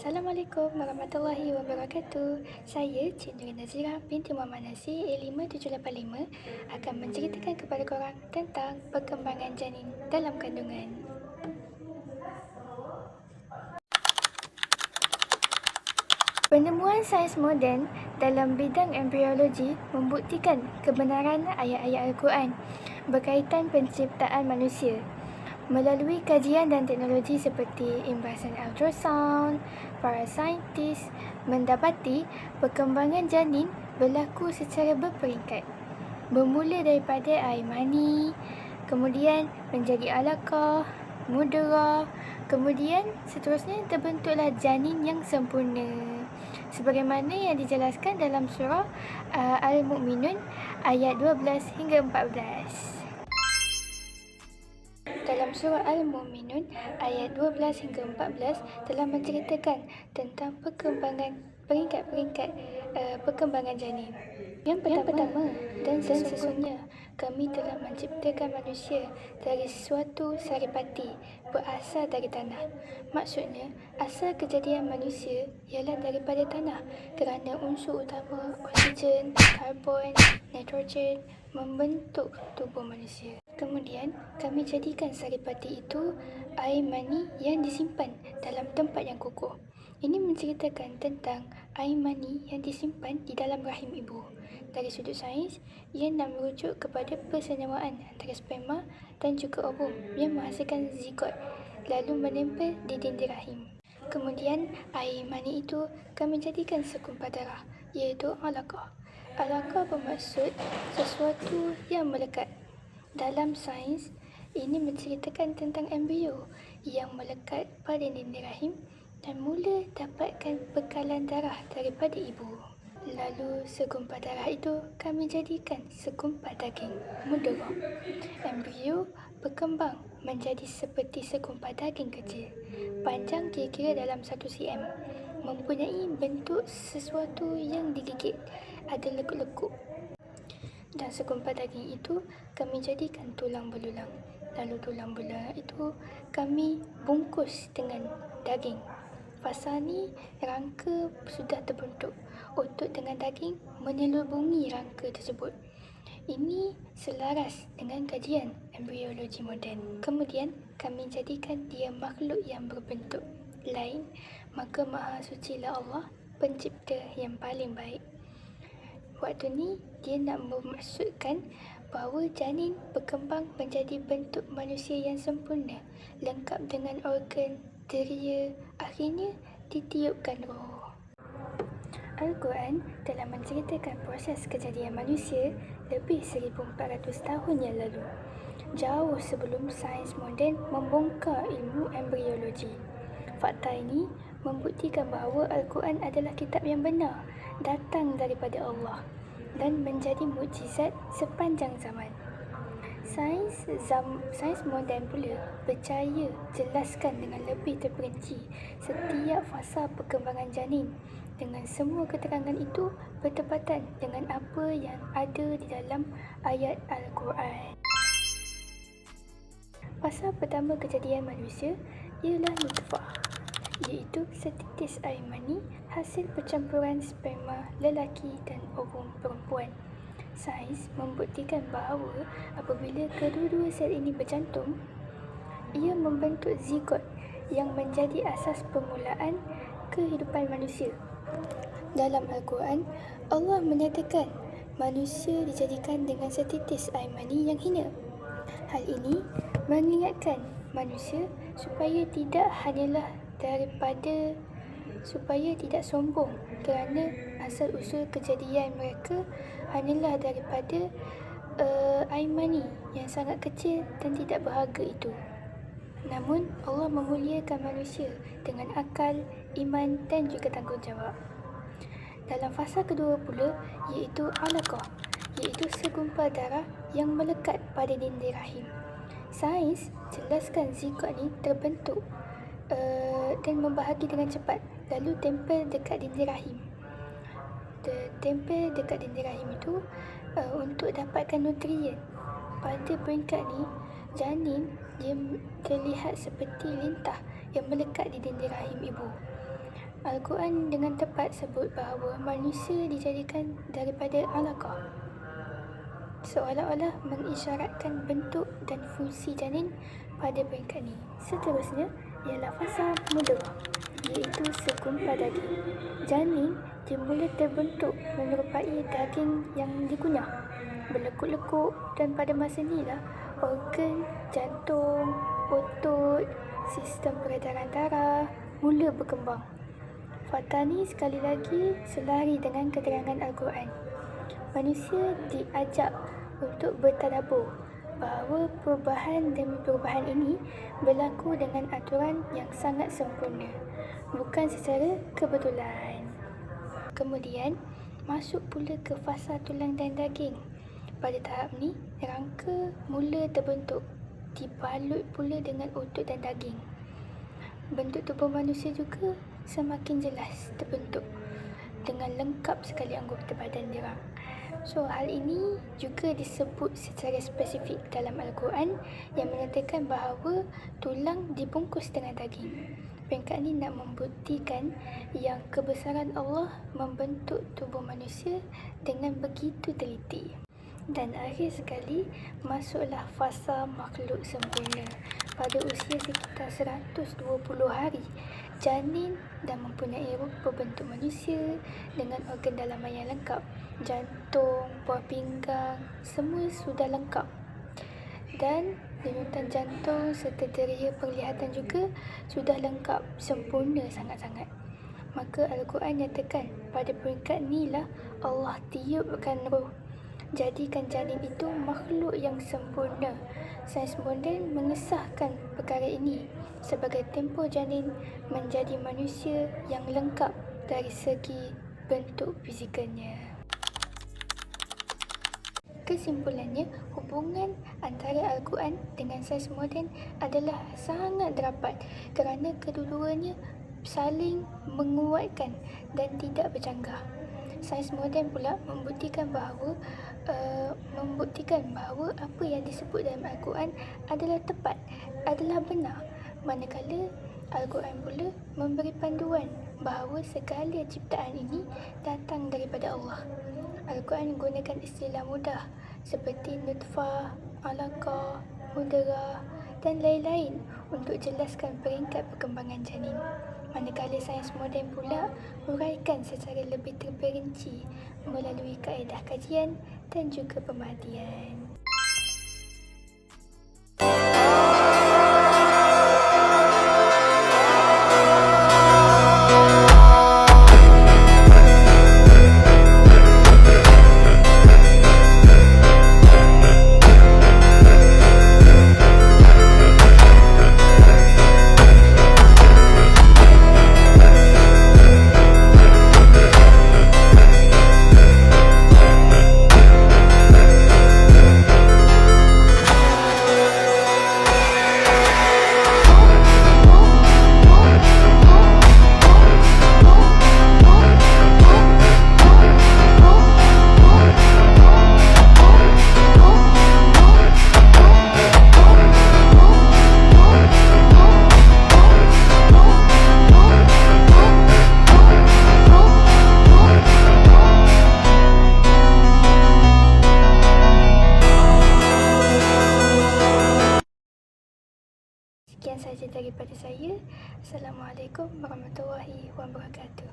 Assalamualaikum warahmatullahi wabarakatuh. Saya Cik Nuri Nazira binti Muhammad Nasir A5785 akan menceritakan kepada korang tentang perkembangan janin dalam kandungan. Penemuan sains moden dalam bidang embriologi membuktikan kebenaran ayat-ayat Al-Quran berkaitan penciptaan manusia melalui kajian dan teknologi seperti imbasan ultrasound, para saintis mendapati perkembangan janin berlaku secara berperingkat. Bermula daripada air mani, kemudian menjadi alaqah, mudra, kemudian seterusnya terbentuklah janin yang sempurna. Sebagaimana yang dijelaskan dalam surah uh, Al-Mu'minun ayat 12 hingga 14. Dalam surah Al-Mu'minun ayat 12 hingga 14 telah menceritakan tentang perkembangan peringkat-peringkat uh, perkembangan janin. Yang pertama, yang pertama dan sesungguhnya kami telah menciptakan manusia dari suatu saripati berasal dari tanah. Maksudnya, asal kejadian manusia ialah daripada tanah kerana unsur utama oksigen, karbon, nitrogen membentuk tubuh manusia. Kemudian, kami jadikan saripati itu air mani yang disimpan dalam tempat yang kokoh. Ini menceritakan tentang air mani yang disimpan di dalam rahim ibu. Dari sudut sains, ia nak merujuk kepada persenawaan antara sperma dan juga ovum yang menghasilkan zigot lalu menempel di dinding rahim. Kemudian, air mani itu kami jadikan sekumpal darah iaitu alaqah. Alaqah bermaksud sesuatu yang melekat. Dalam sains, ini menceritakan tentang embrio yang melekat pada dinding rahim dan mula dapatkan bekalan darah daripada ibu. Lalu segumpal darah itu kami jadikan segumpal daging muda. Embrio berkembang menjadi seperti segumpal daging kecil. Panjang kira-kira dalam 1 cm. Mempunyai bentuk sesuatu yang digigit. Ada lekuk-lekuk. Dan segumpal daging itu kami jadikan tulang belulang. Lalu tulang belulang itu kami bungkus dengan daging Fasa ni rangka sudah terbentuk. Otot dengan daging menyelubungi rangka tersebut. Ini selaras dengan kajian embriologi moden. Kemudian kami jadikan dia makhluk yang berbentuk lain. Maka maha suci lah Allah pencipta yang paling baik. Waktu ni dia nak memaksudkan bahawa janin berkembang menjadi bentuk manusia yang sempurna. Lengkap dengan organ, teria, akhirnya ditiupkan roh. Al-Quran telah menceritakan proses kejadian manusia lebih 1400 tahun yang lalu. Jauh sebelum sains moden membongkar ilmu embriologi. Fakta ini membuktikan bahawa Al-Quran adalah kitab yang benar, datang daripada Allah dan menjadi mukjizat sepanjang zaman. Sains zam, sains moden pula percaya jelaskan dengan lebih terperinci setiap fasa perkembangan janin dengan semua keterangan itu bertepatan dengan apa yang ada di dalam ayat Al-Quran. Fasa pertama kejadian manusia ialah nutfah iaitu setitis air mani hasil percampuran sperma lelaki dan ovum perempuan. Sains membuktikan bahawa apabila kedua-dua sel ini bercantum, ia membentuk zigot yang menjadi asas permulaan kehidupan manusia. Dalam Al-Quran, Allah menyatakan manusia dijadikan dengan setitis air mani yang hina. Hal ini mengingatkan manusia supaya tidak hanyalah daripada supaya tidak sombong kerana asal usul kejadian mereka hanyalah daripada uh, air mani yang sangat kecil dan tidak berharga itu. Namun Allah memuliakan manusia dengan akal, iman dan juga tanggungjawab. Dalam fasa kedua pula iaitu alaqah, iaitu segumpal darah yang melekat pada dinding rahim. Sains jelaskan zigot ini terbentuk uh, dan membahagi dengan cepat lalu tempel dekat dinding rahim tempel dekat dinding rahim itu uh, untuk dapatkan nutrien. Pada peringkat ni, janin dia terlihat seperti lintah yang melekat di dinding rahim ibu. Al-Quran dengan tepat sebut bahawa manusia dijadikan daripada alaqah seolah-olah mengisyaratkan bentuk dan fungsi janin pada peringkat ini. Seterusnya ialah fasa mudghah iaitu segumpal daging. Janin dimula terbentuk menyerupai daging yang dikunyah, berlekuk-lekuk dan pada masa inilah organ jantung, otot, sistem peredaran darah mula berkembang. Fatani sekali lagi selari dengan keterangan Al-Quran. Manusia diajak untuk bertadabur bahawa perubahan demi perubahan ini berlaku dengan aturan yang sangat sempurna, bukan secara kebetulan. Kemudian, masuk pula ke fasa tulang dan daging. Pada tahap ni, rangka mula terbentuk, dibalut pula dengan otot dan daging. Bentuk tubuh manusia juga semakin jelas terbentuk dengan lengkap sekali anggota badan dia So hal ini juga disebut secara spesifik dalam Al-Quran yang menyatakan bahawa tulang dibungkus dengan daging. Peringkat ini nak membuktikan yang kebesaran Allah membentuk tubuh manusia dengan begitu teliti. Dan akhir sekali, masuklah fasa makhluk sempurna. Pada usia sekitar 120 hari, janin dah mempunyai rupa bentuk manusia dengan organ dalaman yang lengkap. Jantung, buah pinggang, semua sudah lengkap. Dan denyutan jantung serta deria penglihatan juga sudah lengkap, sempurna sangat-sangat. Maka Al-Quran nyatakan pada peringkat inilah Allah tiupkan roh jadikan janin itu makhluk yang sempurna. Sains moden mengesahkan perkara ini sebagai tempoh janin menjadi manusia yang lengkap dari segi bentuk fizikalnya. Kesimpulannya, hubungan antara Al-Quran dengan sains moden adalah sangat rapat kerana kedua-duanya saling menguatkan dan tidak bercanggah. Sains moden pula membuktikan bahawa uh, membuktikan bahawa apa yang disebut dalam Al-Quran adalah tepat, adalah benar. Manakala Al-Quran pula memberi panduan bahawa segala ciptaan ini datang daripada Allah. Al-Quran menggunakan istilah mudah seperti nutfah, alaqah, mudra dan lain-lain untuk jelaskan peringkat perkembangan janin. Manakala sains moden pula uraikan secara lebih terperinci melalui kaedah kajian dan juga pemerhatian. sahaja daripada saya. Assalamualaikum warahmatullahi wabarakatuh.